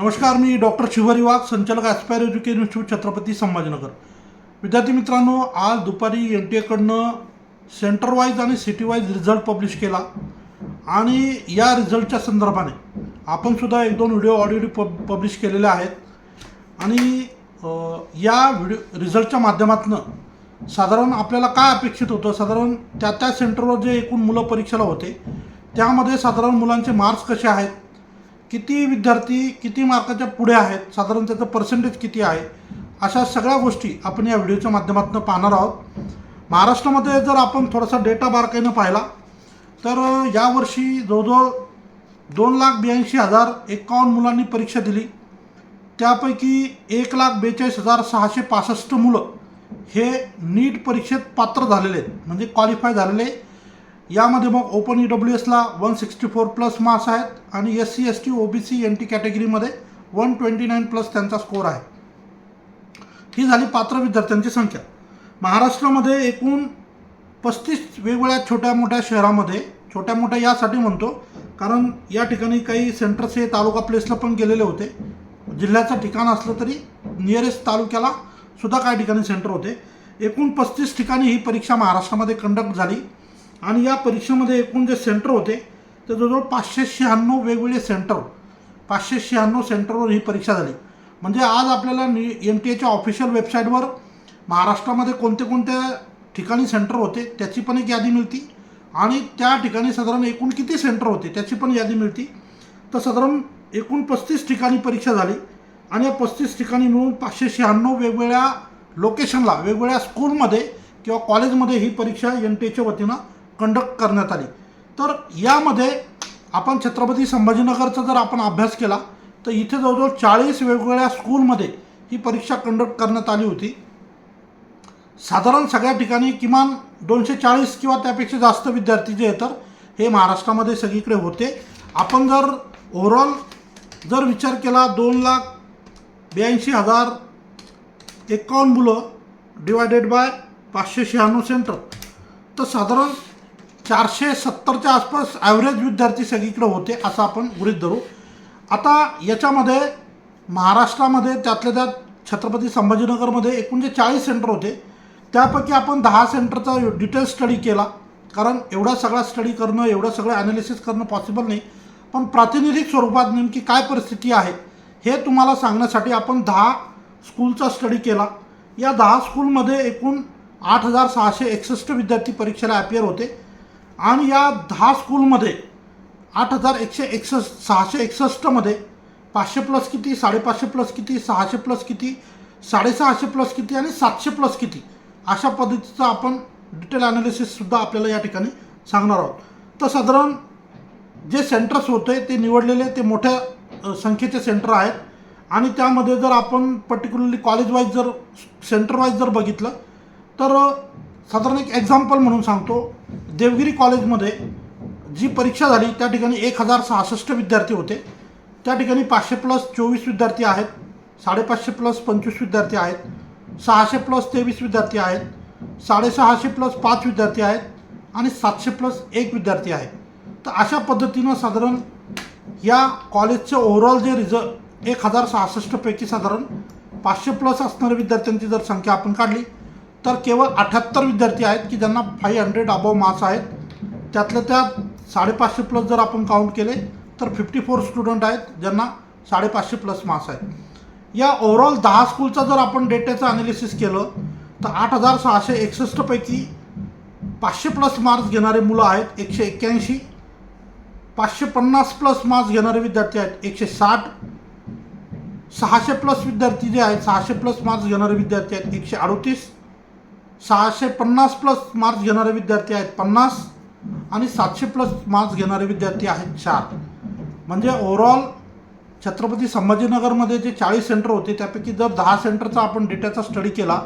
नमस्कार मी डॉक्टर शिवहरी वाघ संचालक Aspire Education Institute Chhatrapati Sambhajinagar. विद्यार्थी मित्रांनो आज दुपारी एन टी एकडनं सेंटर वाईज आणि सिटी वाईज रिझल्ट पब्लिश केला. आणि या रिझल्टच्या संदर्भाने आपण सुद्धा एक दोन व्हिडिओ ऑडिओ पब पब्लिश केलेले आहेत. आणि या व्हिडिओ रिझल्टच्या माध्यमातून साधारण आपल्याला काय अपेक्षित होतं? साधारण त्या त्या सेंटरवर जे एकूण मुलं परीक्षेला होते त्यामध्ये साधारण मुलांचे मार्क्स कसे आहेत? किती विद्यार्थी किती मार्काच्या पुढे आहेत साधारण त्याचं पर्सेंटेज किती आहे अशा सगळ्या गोष्टी आपण या व्हिडिओच्या माध्यमातून पाहणार आहोत. महाराष्ट्रामध्ये जर आपण थोडासा डेटा बारकाईनं पाहिला तर यावर्षी जवळजवळ दोन लाख ब्याऐंशी हजार एकावन्न मुलांनी परीक्षा दिली. त्यापैकी एक लाख बेचाळीस हजार सहाशे पासष्ट मुलं हे नीट परीक्षेत पात्र झालेले आहेत म्हणजे क्वालिफाय झालेले यामध्ये मग open E W एसला one sixty four plus marks आहेत आणि S C S T O B C N T कॅटेगरीमध्ये वन ट्वेंटी नाईन प्लस त्यांचा स्कोर आहे. ही झाली पात्र विद्यार्थ्यांची संख्या. महाराष्ट्रामध्ये एकूण पस्तीस वेगवेगळ्या छोट्या मोठ्या शहरामध्ये छोट्या मोठ्या यासाठी म्हणतो कारण या ठिकाणी काही सेंटर्स हे तालुका प्लेसला पण गेलेले होते. जिल्ह्याचं ठिकाण असलं तरी नियरेस्ट तालुक्याला सुद्धा काही ठिकाणी सेंटर होते. एकूण पस्तीस ठिकाणी ही परीक्षा महाराष्ट्रामध्ये कंडक्ट झाली. आणि या परीक्षेमध्ये एकूण जे सेंटर होते ते जवळजवळ पाचशे शहाण्णव वेगवेगळे सेंटर पाचशे शहाण्णव सेंटरवर ही परीक्षा झाली. म्हणजे आज आपल्याला नि एम टी एच्या ऑफिशियल वेबसाईटवर महाराष्ट्रामध्ये कोणते कोणत्या ठिकाणी सेंटर होते त्याची पण एक यादी मिळती. आणि त्या ठिकाणी साधारण एकूण किती सेंटर होते त्याची पण यादी मिळती. तर साधारण एकूण पस्तीस ठिकाणी परीक्षा झाली. आणि या पस्तीस ठिकाणी मिळून पाचशे शहाण्णव वेगवेगळ्या लोकेशनला वेगवेगळ्या स्कूलमध्ये किंवा कॉलेजमध्ये ही परीक्षा एन टी एच्या वतीनं कंडक्ट करण्यात आली. तर यामध्ये आपण छत्रपती संभाजीनगरचा जर आपण अभ्यास केला तर इथे जवळजवळ चाळीस वेगवेगळ्या स्कूलमध्ये ही परीक्षा कंडक्ट करण्यात आली होती. साधारण सगळ्या ठिकाणी किमान दोनशे चाळीस किंवा त्यापेक्षा जास्त विद्यार्थी जे तर हे महाराष्ट्रामध्ये सगळीकडे होते. आपण जर ओव्हरऑल जर विचार केला दोन लाख ब्याऐंशी हजार एकावन्न मुलं डिवायडेड बाय पाचशे शहाण्णव सेंटर तर साधारण चारशे सत्तरच्या आसपास ॲव्हरेज विद्यार्थी सगळीकडे होते असं आपण गृहित धरू. आता याच्यामध्ये महाराष्ट्रामध्ये त्यातल्या त्यात छत्रपती संभाजीनगरमध्ये एकूण जे चाळीस सेंटर होते. त्यापैकी आपण दहा सेंटरचा डिटेल स्टडी केला. कारण एवढा सगळा स्टडी करणं एवढं सगळं ॲनालिसिस करणं पॉसिबल नाही. पण प्रातिनिधिक स्वरूपात नेमकी काय परिस्थिती आहे हे तुम्हाला सांगण्यासाठी आपण दहा स्कूलचा स्टडी केला. या दहा स्कूलमध्ये एकूण आठ हजार सहाशे एकसष्ट विद्यार्थी परीक्षेला ॲपियर होते. आणि या दहा स्कूलमध्ये आठ हजार एकशे एकसष्ट सहाशे एकसष्टमध्ये पाचशे प्लस किती साडेपाचशे प्लस किती सहाशे प्लस किती साडेसहाशे प्लस किती आणि सातशे प्लस किती अशा पद्धतीचं आपण डिटेल ॲनालिसिससुद्धा आपल्याला या ठिकाणी सांगणार आहोत. तर साधारण जे सेंटर्स होते ते निवडलेले ते मोठ्या संख्येचे सेंटर आहेत. आणि त्यामध्ये जर आपण पर्टिक्युलरली कॉलेज वाईज जर सेंटर वाईज जर बघितलं तर साधारण एक एक्झाम्पल म्हणून सांगतो. देवगिरी कॉलेजमध्ये जी परीक्षा झाली त्या ठिकाणी एक हजार सहासष्ट विद्यार्थी होते. त्या ठिकाणी पाचशे प्लस चोवीस विद्यार्थी आहेत साडेपाचशे प्लस पंचवीस विद्यार्थी आहेत सहाशे प्लस तेवीस विद्यार्थी आहेत साडेसहाशे प्लस पाच विद्यार्थी आहेत आणि सातशे प्लस एक विद्यार्थी आहे तर अशा पद्धतीनं साधारण या कॉलेजचे ओव्हरऑल जे रिझल्ट एक हजार सहासष्टपैकी साधारण पाचशे प्लस असणाऱ्या विद्यार्थ्यांची जर संख्या आपण काढली तर केवळ अठ्याहत्तर विद्यार्थी आहेत की ज्यांना फाईव्ह हंड्रेड अबव मार्क्स आहेत. त्यातल्या त्यात साडेपाचशे प्लस जर आपण काउंट केले तर फिफ्टी फोर स्टुडंट आहेत ज्यांना साडेपाचशे प्लस मार्क्स आहेत. या ओव्हरऑल दहा स्कूलचा जर आपण डेटाचं अनालिसिस केलं तर आठ हजार सहाशे एकसष्टपैकी पाचशे प्लस मार्क्स घेणारे मुलं आहेत एकशे एक्क्याऐंशी. पाचशे पन्नास प्लस मार्क्स घेणारे विद्यार्थी आहेत एकशे साठ. सहाशे प्लस विद्यार्थी जे आहेत सहाशे प्लस मार्क्स घेणारे विद्यार्थी आहेत एकशे अडोतीस. सहाशे पन्नास प्लस मार्क्स घेणारे विद्यार्थी आहेत. पन्नास आणि सातशे प्लस मार्क्स घेणारे विद्यार्थी आहेत चार. म्हणजे ओव्हरऑल छत्रपती संभाजीनगरमध्ये जे चाळीस सेंटर होते त्यापैकी जर दहा सेंटरचा आपण डेटाचा स्टडी केला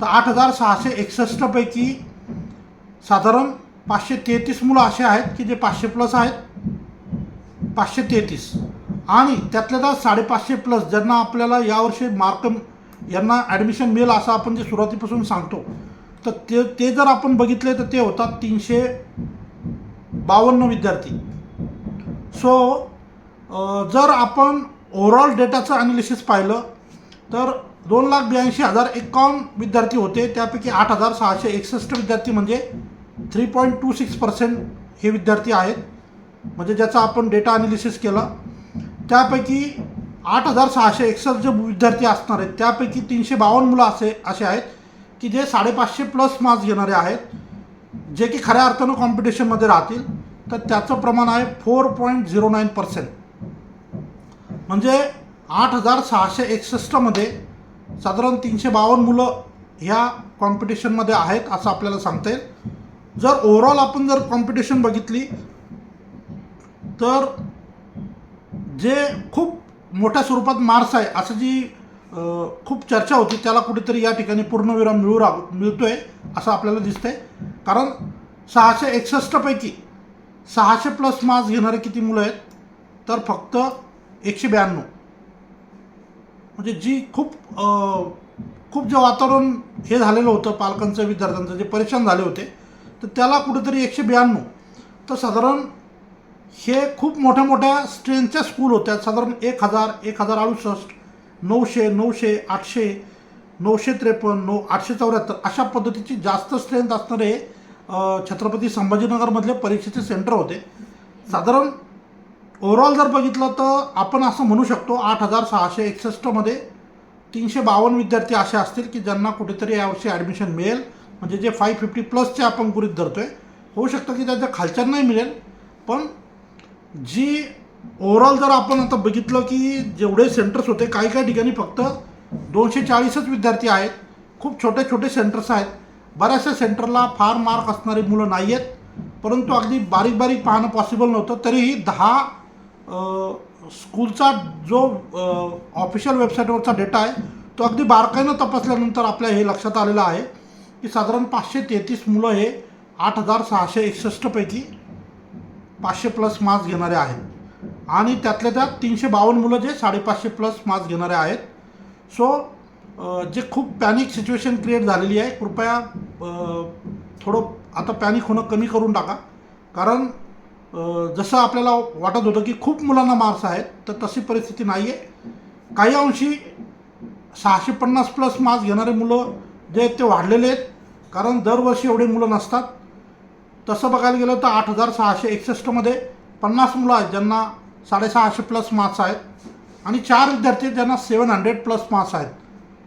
तर आठ हजार सहाशे एकसष्टपैकी साधारण पाचशे तेहतीस मुलं असे आहेत की जे पाचशे प्लस आहेत. पाचशे तेहतीस. आणि त्यातल्या तर साडेपाचशे प्लस ज्यांना आपल्याला यावर्षी मार्क यांना ॲडमिशन मिळेल असं आपण जे सुरुवातीपासून सांगतो. तर ते ते जर आपण बघितले तर ते होतात तीनशे बावन्न विद्यार्थी. सो जर आपण ओव्हरऑल डेटाचं ॲनालिसिस पाहिलं तर दोन लाख ब्याऐंशी हजार एकावन्न विद्यार्थी होते. त्यापैकी आठ हजार सहाशे एकसष्ट विद्यार्थी म्हणजे three point two six percent हे विद्यार्थी आहेत. म्हणजे ज्याचा आपण डेटा ॲनालिसिस केला. त्यापैकी आठ हजार सहाशे एकसष्ट जे विद्यार्थी असणार आहेत त्यापैकी तीनशे बावन्न मुलं असे असे आहेत की जे साडेपाचशे प्लस मार्क्स घेणारे आहेत जे की खऱ्या अर्थानं कॉम्पिटिशनमध्ये राहतील. तर त्याचं प्रमाण आहे four point zero nine percent म्हणजे आठ हजार सहाशे एकसष्टमध्ये साधारण तीनशे बावन्न मुलं ह्या कॉम्पिटिशनमध्ये आहेत असं आपल्याला सांगता येईल. जर ओव्हरऑल आपण जर कॉम्पिटिशन बघितली तर जे खूप मोठ्या स्वरूपात मार्स आहे. असं जी खूप चर्चा होती त्याला कुठेतरी या ठिकाणी पूर्णविराम मिळू राह मिळतो आहे असं आपल्याला दिसतंय. कारण सहाशे एकसष्टपैकी सहाशे प्लस मार्क्स घेणारे किती मुलं आहेत? तर फक्त एकशे ब्याण्णव. म्हणजे जी खूप खूप जे वातावरण हे झालेलं होतं पालकांचं विद्यार्थ्यांचं जे परेशान झाले होते तर त्याला कुठेतरी एकशे ब्याण्णव. तर साधारण हे खूप मोठ्या मोठ्या स्ट्रेंथच्या स्कूल होत्या. साधारण एक हजार एक हजार अडुसष्ट नऊशे नऊशे आठशे नऊशे त्रेपन्न नऊ आठशे चौऱ्याहत्तर अशा पद्धतीची जास्त स्ट्रेंथ असणारे छत्रपती संभाजीनगरमधले परीक्षेचे सेंटर होते. साधारण ओव्हरऑल जर बघितलं तर आपण असं म्हणू शकतो आठ हजार सहाशे एकसष्टमध्ये तीनशे बावन्न विद्यार्थी असे असतील की ज्यांना कुठेतरी यावर्षी ॲडमिशन मिळेल. म्हणजे जे फाय फिफ्टी प्लसचे आपण गुरुद्ध धरतो आहे होऊ शकतं की त्याच्या खालच्यांनाही मिळेल पण जी ओव्हरऑल जर आपण आता बघितलं की जेवढे सेंटर्स होते काही काही ठिकाणी फक्त दोनशे चाळीसच विद्यार्थी आहेत. खूप छोटे छोटे सेंटर्स आहेत. बऱ्याचशा सेंटरला फार मार्क असणारी मुलं नाही आहेत परंतु अगदी बारीक बारीक पाहणं पॉसिबल नव्हतं. तरीही दहा स्कूलचा जो ऑफिशियल वेबसाईटवरचा डेटा आहे तो अगदी बारकाईनं तपासल्यानंतर आपल्या हे लक्षात आलेलं आहे की साधारण पाचशे तेहतीस मुलं हे आठ हजार सहाशे एकसष्टपैकी पाचशे प्लस मार्क्स घेणारे आहेत. आणि त्यातल्या त्यात तीनशे बावन्न मुलं जे साडेपाचशे प्लस मार्क्स घेणारे आहेत. सो जे खूप पॅनिक सिच्युएशन क्रिएट झालेली आहे कृपया थोडं आता पॅनिक होणं कमी करून टाका. कारण जसं आपल्याला वाटत होतं की खूप मुलांना मार्क्स आहेत तर तशी परिस्थिती नाही आहे काही अंशी सहाशे पन्नास प्लस मार्क्स घेणारे मुलं जे आहेत ते वाढलेले आहेत. कारण दरवर्षी एवढे मुलं नसतात. तसं बघायला गेलं तर आठ हजार सहाशे एकसष्टमध्ये पन्नास मुलं आहेत ज्यांना साडेसहाशे प्लस मार्क्स आहेत. आणि चार विद्यार्थी आहेत ज्यांना सेवन हंड्रेड प्लस मार्क्स आहेत.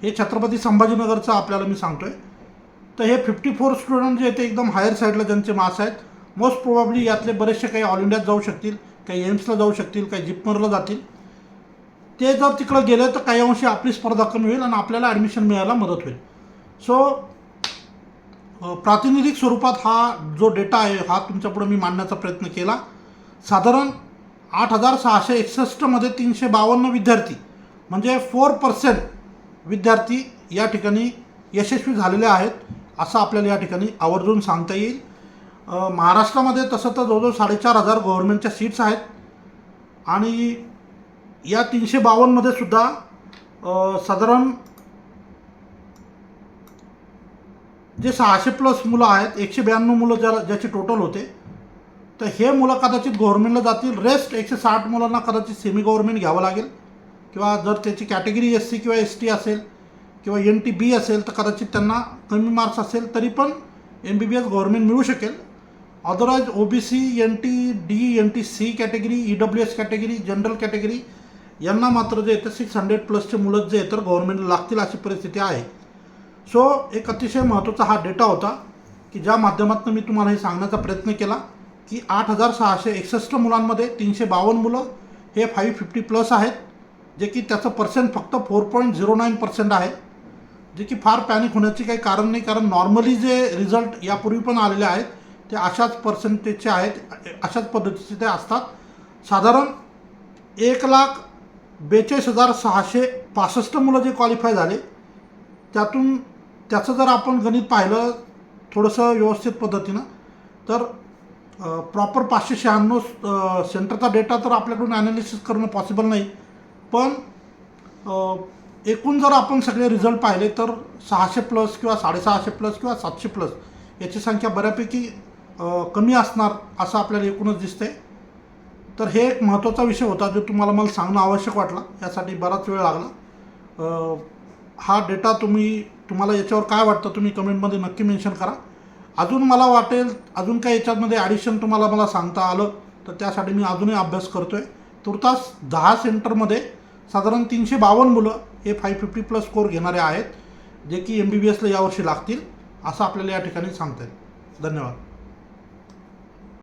हे छत्रपती संभाजीनगरचं आपल्याला मी सांगतो आहे तर हे फिफ्टी फोर स्टुडंट जे आहेत ते एकदम हायर साईडला ज्यांचे मार्क्स आहेत. मोस्ट प्रोबॅबली यातले बरेचसे काही ऑल इंडियात जाऊ शकतील काही एम्सला जाऊ शकतील काही जिपमरला जातील. ते जर तिकडं गेले तर काही अंशी आपली स्पर्धा कमी होईल आणि आपल्याला ॲडमिशन मिळायला मदत होईल. सो प्रातिनिधिक स्वरूपात हा जो डेटा आहे हा तुमच्यापुढे मी मांडण्याचा प्रयत्न केला. साधारण आठ हजार सहाशे एकसष्टमध्ये तीनशे बावन्न विद्यार्थी म्हणजे फोर पर्सेंट विद्यार्थी या ठिकाणी यशस्वी झालेले आहेत असं आपल्याला या ठिकाणी आवर्जून सांगता येईल. महाराष्ट्रामध्ये तसं तर जवळजवळ साडेचार हजार गव्हर्नमेंटच्या सीट्स आहेत आणि या तीनशे बावन्नमध्ये सुद्धा साधारण जे सहाशे प्लस मुलं आहेत एकशे ब्याण्णव मुलं ज्या ज्याचे टोटल होते तर हे मुलं कदाचित गव्हर्नमेंटला जातील. रेस्ट एकशे साठ मुलांना कदाचित सेमी गव्हर्नमेंट घ्यावं लागेल. किंवा जर त्याची कॅटेगरी एस सी किंवा एस टी असेल किंवा एन टी बी असेल तर कदाचित त्यांना कमी मार्क्स असेल तरी पण M B B S government मिळू शकेल. Otherwise O B C N T D N T C category E W S category general category यांना मात्र जे येतं सिक्स हंड्रेड प्लसचे मुलं जे तर गव्हर्नमेंटला लागतील अशी परिस्थिती आहे. सो एक अतिशय महत्त्वाचा हा डेटा होता की ज्या माध्यमातून मी तुम्हाला हे सांगण्याचा प्रयत्न केला की आठ हजार सहाशे एकसष्ट मुलांमध्ये तीनशे बावन्न मुलं हे फाईव्ह फिफ्टी प्लस आहेत जे की त्याचं पर्सेंट फक्त four point zero nine percent आहे जे की फार पॅनिक होण्याचे काही कारण नाही कारण नॉर्मली जे रिझल्ट यापूर्वी पण आलेले आहेत ते अशाच पर्सेंटेजचे आहेत अशाच पद्धतीचे ते असतात. साधारण एक लाख बेचाळीस हजार सहाशे पासष्ट मुलं जे क्वालिफाय झाले त्यातून त्याचं जर आपण गणित पाहिलं थोडंसं व्यवस्थित पद्धतीनं तर प्रॉपर पाचशे शहाण्णव सेंटरचा डेटा तर आपल्याकडून ॲनालिसिस करणं पॉसिबल नाही. पण एकूण जर आपण सगळे रिझल्ट पाहिले तर सहाशे प्लस किंवा साडेसहाशे प्लस किंवा सातशे प्लस याची संख्या बऱ्यापैकी कमी असणार असं आपल्याला एकूणच दिसतंय. तर हे एक महत्त्वाचा विषय होता जो तुम्हाला मला सांगणं आवश्यक वाटला यासाठी बराच वेळ लागला. हा डेटा तुम्ही तुम्हाला याच्यावर काय वाटतं तुम्ही कमेंटमध्ये नक्की मेन्शन करा. अजून मला वाटेल अजून काय याच्यामध्ये ॲडिशन तुम्हाला मला सांगता आलं तर त्यासाठी मी अजूनही अभ्यास करतो आहे तुर्तास दहा सेंटरमध्ये साधारण तीनशे बावन्न मुलं हे फाय फिफ्टी प्लस स्कोर घेणारे आहेत जे की एम बी बी एसला यावर्षी लागतील असं आपल्याला या ठिकाणी सांगता येईल. धन्यवाद.